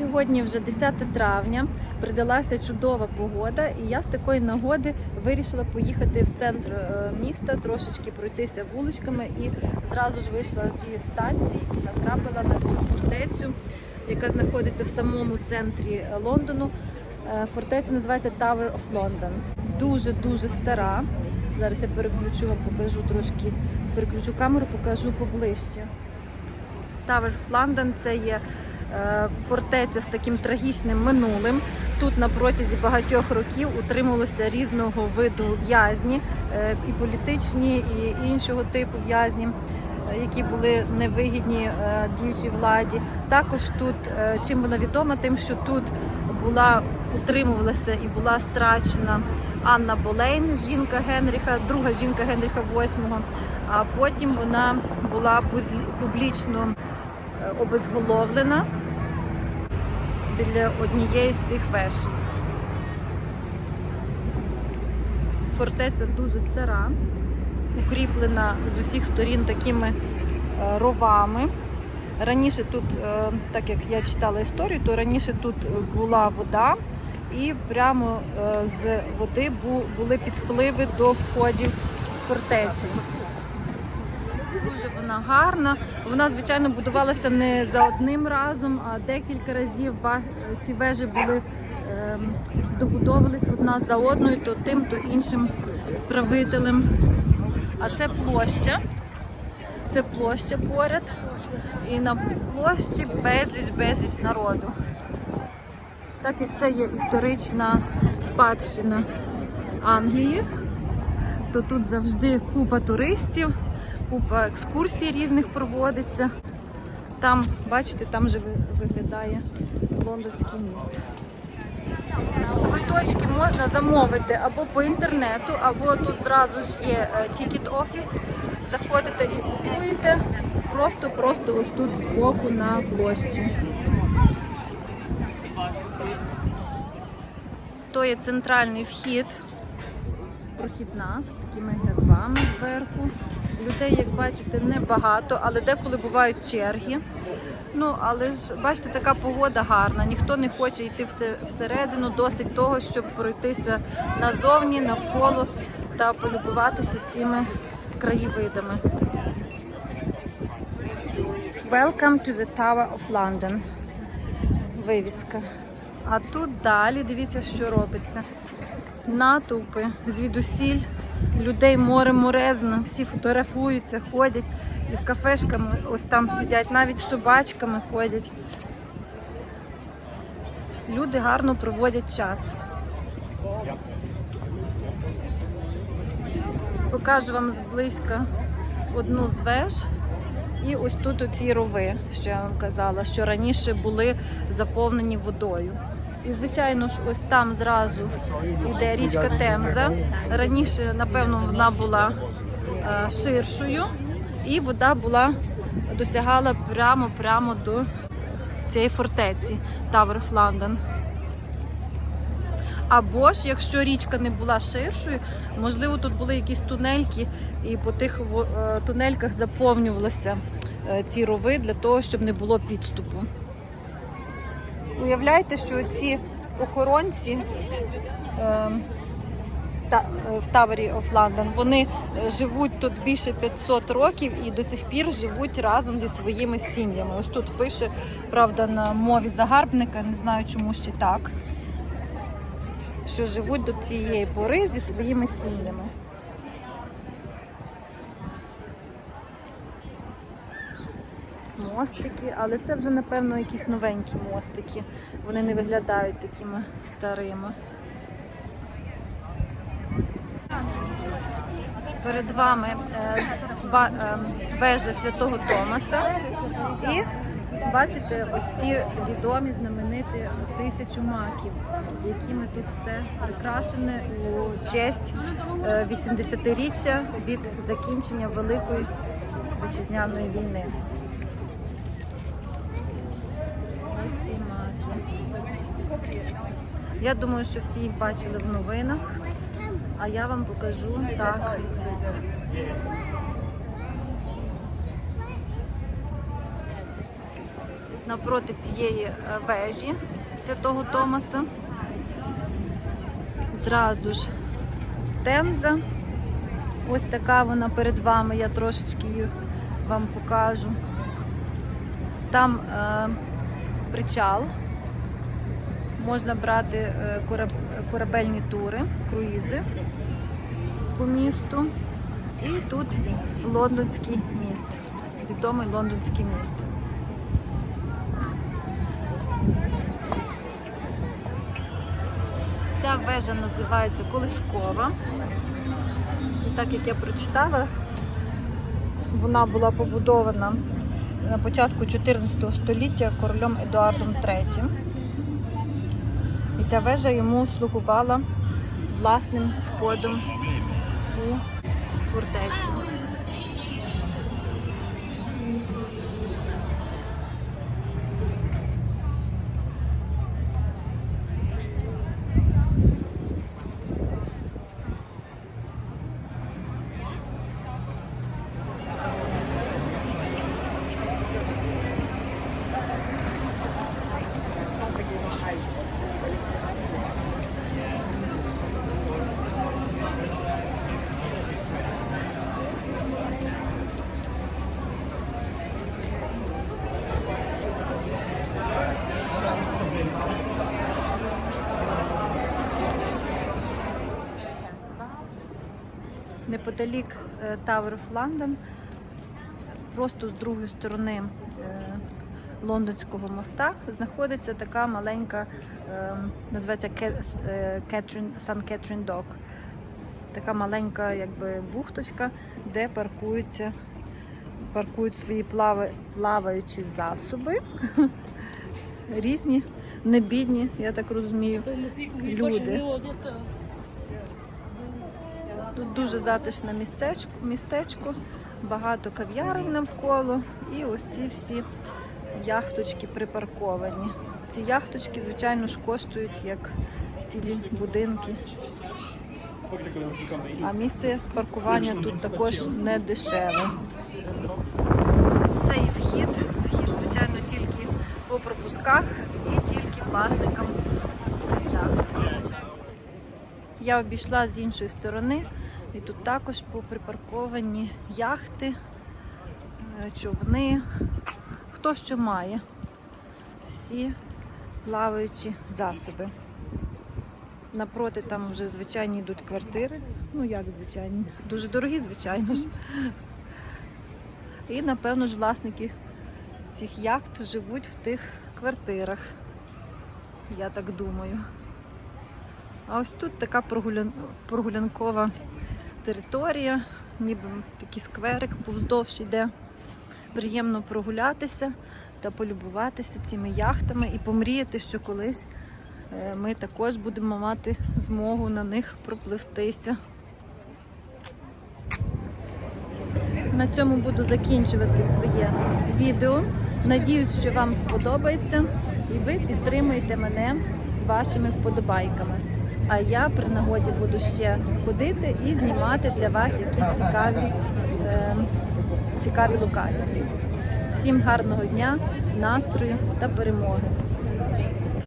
Сьогодні вже 10 травня, придалася чудова погода, і я з такої нагоди вирішила поїхати в центр е, міста, трошечки пройтися вуличками і зразу ж вийшла зі станції і натрапила на цю фортецю, яка знаходиться в самому центрі Лондону. Е, Фортеця називається Tower of London. Дуже дуже стара. Зараз я переключу покажу трошки, переключу камеру, покажу поближче. Tower of London – це є фортеця з таким трагічним минулим. Тут на протязі багатьох років утримувалося різного виду в'язні, е, і політичні, і іншого типу в'язні, е, які були невигідні е, діючій владі. Також тут е, чим вона відома, тим, що тут була утримувалася і була страчена Анна Болейн, жінка Генріха, друга жінка Генріха VIII, а потім вона була публічно е, обезголовлена біля однієї з цих веж. Фортеця дуже стара, укріплена з усіх сторін такими е, ровами. Раніше тут, е, так як я читала історію, то раніше тут була вода, і прямо е, з води були підпливи до входів фортеці. Дуже вона гарна. Вона, звичайно, будувалася не за одним разом, а декілька разів ці вежі були ем, добудовувались одна за одною, то тим, то іншим правителем. А це площа. Це площа поряд. І на площі безліч безліч народу. Так як це є історична спадщина Англії, то тут завжди купа туристів, купа екскурсій різних проводиться. Там, бачите, там же ви- виглядає лондонський міст. Квиточки можна замовити або по інтернету, або тут зразу ж є тікет офіс. Заходите і купуєте просто-просто ось тут збоку на площі. То є центральний вхід, прохідна з такими гербами зверху. Людей, як бачите, небагато, але деколи бувають черги. Ну, але ж бачите, така погода гарна, ніхто не хоче йти всередину, досить того, щоб пройтися назовні, навколо та полюбуватися цими краєвидами. Welcome to the Tower of London. Вивіска. А тут далі дивіться, що робиться. Натовпи звідусіль, людей море морезно, всі фотографуються, ходять і в кафешками ось там сидять, навіть собачками ходять. Люди гарно проводять час. Покажу вам зблизька одну з веж. І ось тут оці рови, що я вам казала, що раніше були заповнені водою. І, звичайно ж, ось там зразу йде річка Темза. Раніше, напевно, вона була е, ширшою, і вода була досягала прямо-прямо до цієї фортеці of London. Або ж, якщо річка не була ширшою, можливо, тут були якісь тунельки, і по тих е, тунельках заповнювалися е, ці рови для того, щоб не було підступу. Уявляєте, що ці охоронці е, та, в Tower of London, вони е, живуть тут більше 500 років і до сих пір живуть разом зі своїми сім'ями. Ось тут пише, правда, на мові загарбника, не знаю, чому ще так що живуть до цієї пори зі своїми сім'ями. Мостики, але це вже, напевно, якісь новенькі мостики. Вони не виглядають такими старими. Перед вами е, е, вежа Святого Томаса і бачите ось ці відомі знамениті тисячу маків, якими тут все прикрашене у честь е, 80-річчя від закінчення Великої вітчизняної війни. Ось ці маки. Я думаю, що всі їх бачили в новинах, а я вам покажу так. напроти цієї е, вежі Святого Томаса. Зразу ж Темза. Ось така вона перед вами, я трошечки її вам покажу. Там е, причал. Можна брати е, корабельні тури, круїзи по місту. І тут лондонський міст, відомий лондонський міст. Ця вежа називається Колискова. І так як я прочитала, вона була побудована на початку 14 століття королем Едуардом III. Ця вежа йому слугувала власним входом у фортецю. Неподалік е, Tower of London, просто з другої сторони е, лондонського моста, знаходиться така маленька, е, називається Сан Кетрін Док. Така маленька якби, бухточка, де паркуються, паркують свої плави, плаваючі засоби. Різні, небідні, я так розумію, люди. Дуже затишне містечко, містечко, багато кав'ярень навколо і ось ці всі яхточки припарковані. Ці яхточки, звичайно ж, коштують як цілі будинки. А місце паркування тут також не дешеве. Це і вхід. Вхід, звичайно, тільки по пропусках і тільки власникам яхт. Я обійшла з іншої сторони, і тут також поприпарковані яхти, е, човни, хто що має. Всі плаваючі засоби. Напроти там вже звичайні йдуть квартири. Ну як звичайні? Дуже дорогі, звичайно ж. І напевно ж власники цих яхт живуть в тих квартирах. Я так думаю. А ось тут така прогулян... прогулянкова територія, ніби такий скверик повздовж йде. Приємно прогулятися та полюбуватися цими яхтами і помріяти, що колись е, ми також будемо мати змогу на них пропливстися. На цьому буду закінчувати своє відео. Надіюсь, що вам сподобається і ви підтримуєте мене вашими вподобайками. А я при нагоді буду ще ходити і знімати для вас якісь цікаві, е, цікаві локації. Всім гарного дня, настрою та перемоги!